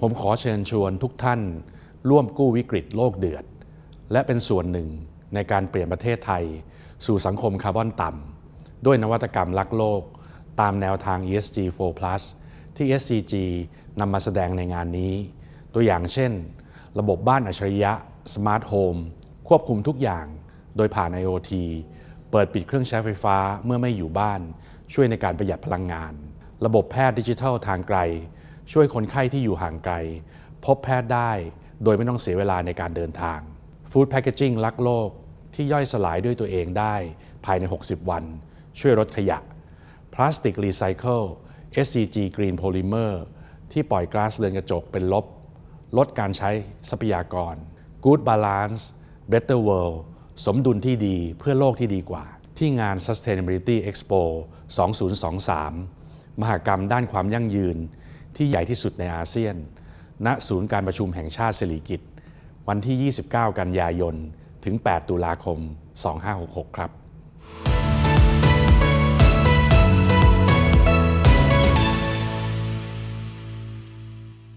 ผมขอเชิญชวนทุกท่านร่วมกู้วิกฤตโลกเดือด และเป็นส่วนหนึ่งในการเปลี่ยนประเทศไทย สู่สังคมคาร์บอนต่ำด้วยนวัตกรรมรักโลก ตามแนวทาง ESG 4ที่ SCG นำมาแสดงในงานนี้ ตัวอย่างเช่น ระบบบ้านอัจฉริยะ Smart Home ควบคุมทุกอย่างโดยผ่าน IoT เปิดปิดเครื่องใช้ไฟฟ้าเมื่อไม่อยู่บ้าน ช่วยในการประหยัดพลังงาน ระบบแพทย์ดิจิทัลทางไกล ช่วยคนไข้ที่อยู่ห่างไกล พบแพทย์ได้โดยไม่ต้องเสียเวลาในการเดินทาง Food Packaging รักโลกที่ย่อยสลายด้วยตัวเองได้ภายใน 60 วัน ช่วยลดขยะพลาสติกรีไซเคิล SCG Green Polymer ที่ปล่อยก๊าซเรือนกระจกเป็นลบ ลดการใช้ทรัพยากร Good Balance Better World สมดุลที่ดีเพื่อโลกที่ดีกว่า ที่งาน Sustainability Expo 2023 มหกรรมด้านความยั่งยืน ที่ใหญ่ที่สุดในอาเซียน ณ ศูนย์การประชุมแห่งชาติสิริกิติ์วันที่ 29 กันยายน ถึง 8 ตุลาคม 2566 ครับ